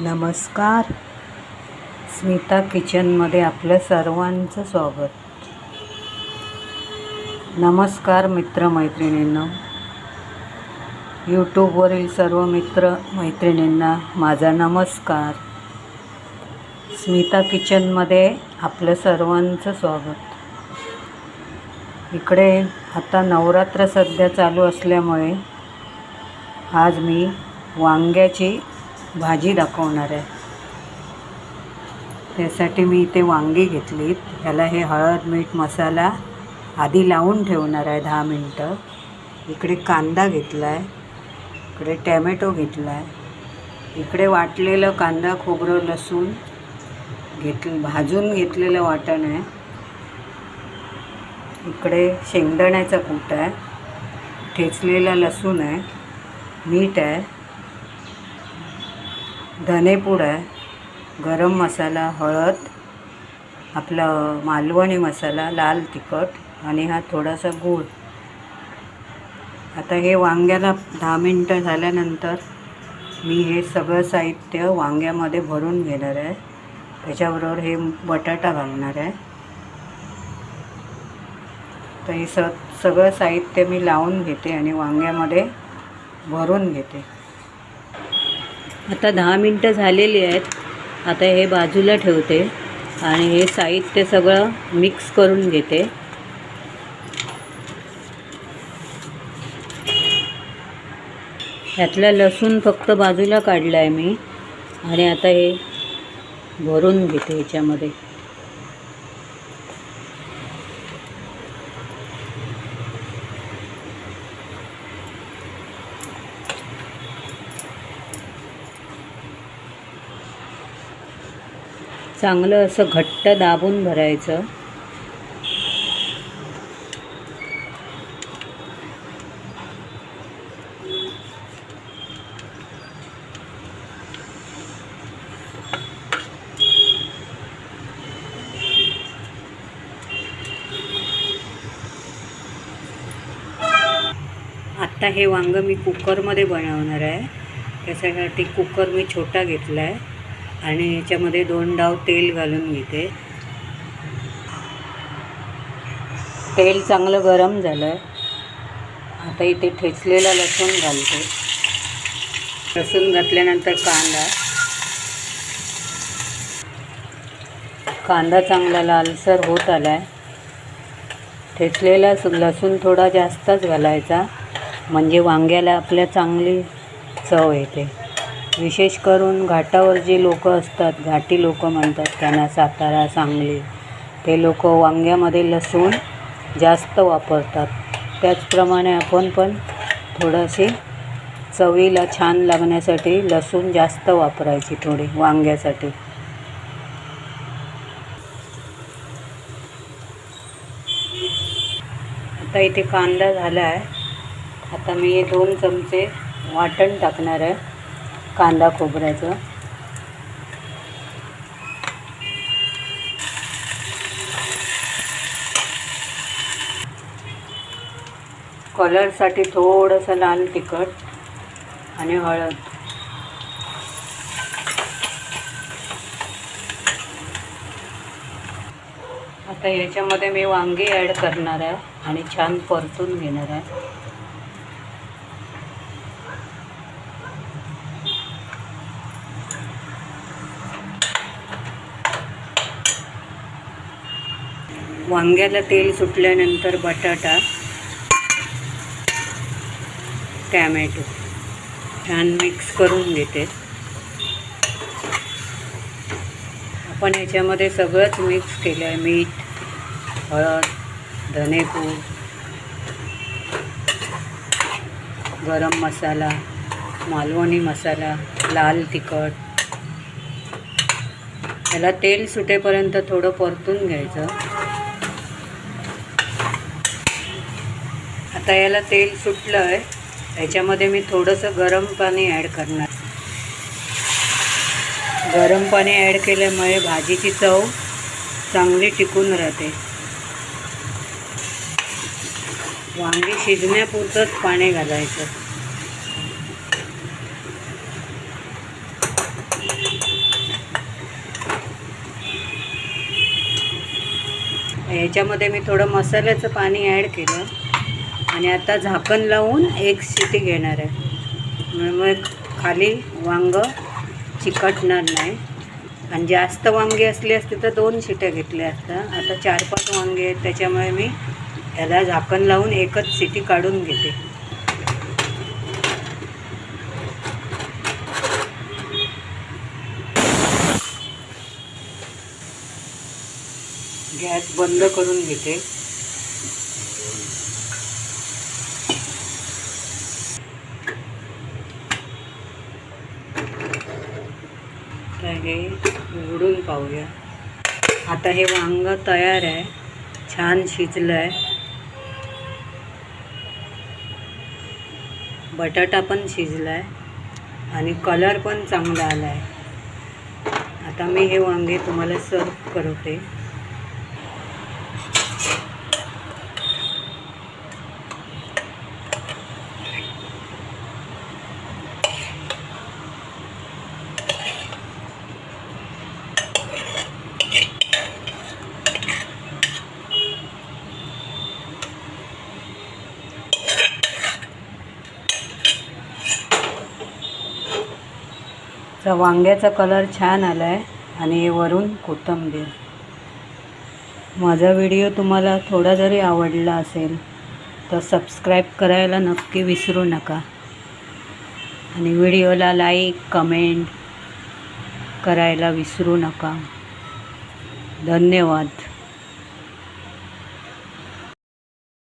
नमस्कार. स्मिता किचनमध्ये आपलं सर्वांचं स्वागत. नमस्कार मित्रमैत्रिणींना. यूट्यूबवरील सर्व मित्र मैत्रिणींना माझा नमस्कार. स्मिता किचनमध्ये आपलं सर्वांचं स्वागत. इकडे आता नवरात्र सध्या चालू असल्यामुळे आज मी वांग्याची भाजी दाखवणार आहे. त्यासाठी मी इथे वांगी घेतलीत ह्याला हे हळद मीठ मसाला आधी लावून ठेवणार आहे दहा मिनटं. इकडे कांदा घेतला आहे इकडे टॅमॅटो घेतला आहे इकडे वाटलेलं कांदा खोबरं लसूण घेतलं. भाजून घेतलेलं वाटण आहे. इकडे शेंगदाण्याचा कूट आहे. ठेचलेला लसूण आहे. मीठ आहे. धनेपूड आहे. गरम मसाला हळद आपलं मालवणी मसाला लाल तिखट आणि हा थोडासा गूळ. आता हे वांग्याला दहा मिनटं झाल्यानंतर मी हे सगळं साहित्य वांग्यामध्ये भरून घेणार आहे. त्याच्याबरोबर हे बटाटा घालणार आहे. तर हे स सगळं साहित्य मी लावून घेते आणि वांग्यामध्ये भरून घेते. आता दहा मिनटं झालेली आहेत. आता हे बाजूला ठेवते आणि हे साहित्य सगळं मिक्स करून घेते. ह्यातला लसूण फक्त बाजूला काढला आहे मी आणि आता हे भरून घेते ह्याच्यामध्ये चांगलं असं घट्ट दाबून भरायचं. आत्ता हे वांगं मी कुकरमध्ये बनवणार आहे. त्याच्यासाठी कुकर मी छोटा घेतला आहे आणि याच्यामध्ये दोन डाव तेल घालून घेते. तेल चांगलं गरम झालं आहे आता इथे ठेचलेला लसूण घालते. लसूण घातल्यानंतर कांदा. कांदा चांगला लालसर होत आला आहे ठेचलेला लसूण थोडा जास्तच घालायचा. म्हणजे वांग्याला आपल्या चांगली चव येते. विशेष करून घाटावर जे लोक असतात घाटी लोक म्हणतात त्यांना सातारा सांगली ते लोक वांग्यामध्ये लसूण जास्त वापरतात. त्याचप्रमाणे आपण पण थोडंशी चवीला छान लागण्यासाठी लसूण जास्त वापरायची थोडी वांग्यासाठी. आता इथे कांदा झाला आहे आता मी हे दोन चमचे वाटण टाकणार आहे. कांदा खोबऱ्याचं. कलरसाठी थोडंसं लाल तिखट आणि हळद. आता याच्यामध्ये मी वांगी ॲड करणार आहे आणि छान परतून घेणार आहे. वांग्याला तेल सुटल्यानंतर बटाटा टॅमॅटो छान मिक्स करून घेते. आपण याच्यामध्ये सगळंच मिक्स केलं आहे मीठ हळद धनेपूड गरम मसाला मालवणी मसाला लाल तिखट. त्याला तेल सुटेपर्यंत थोडं परतून घ्यायचं. आता याला तेल सुटलं आहे याच्यामध्ये मी थोडंसं गरम पाणी ॲड करणार. गरम पाणी ॲड केल्यामुळे भाजीची चव चांगली टिकून राहते. वांगी शिजण्यापुरतंच पाणी घालायचं. याच्यामध्ये मी थोडं मसाल्याचं पाणी ॲड केलं. आणि आता झाकण लावून एक शिटी घेणार आहे. त्यामुळे खाली वांग चिकटणार नाही. आणि जास्त वांगे असली असते तर दोन शिट्या घेतल्या असत्या. आता चार पाच वांगे आहेत त्याच्यामुळे मी त्याला झाकण लावून एकच शिटी काढून घेते. गॅस बंद करून घेते. हे उघडून पाहूया. आता हे वांग तयार आहे. छान शिजलं आहे बटाटा पण शिजला आहे आणि कलर पण चांगला आला आहे आता मी हे वांगे तुम्हाला सर्व करते. तर वांग्याचा कलर छान आला आहे आणि वरून कोथिंबीर. माझा व्हिडिओ तुम्हाला थोडा जरी आवडला असेल तर सबस्क्राईब करायला नक्की विसरू नका. आणि व्हिडिओला लाईक कमेंट करायला विसरू नका. धन्यवाद.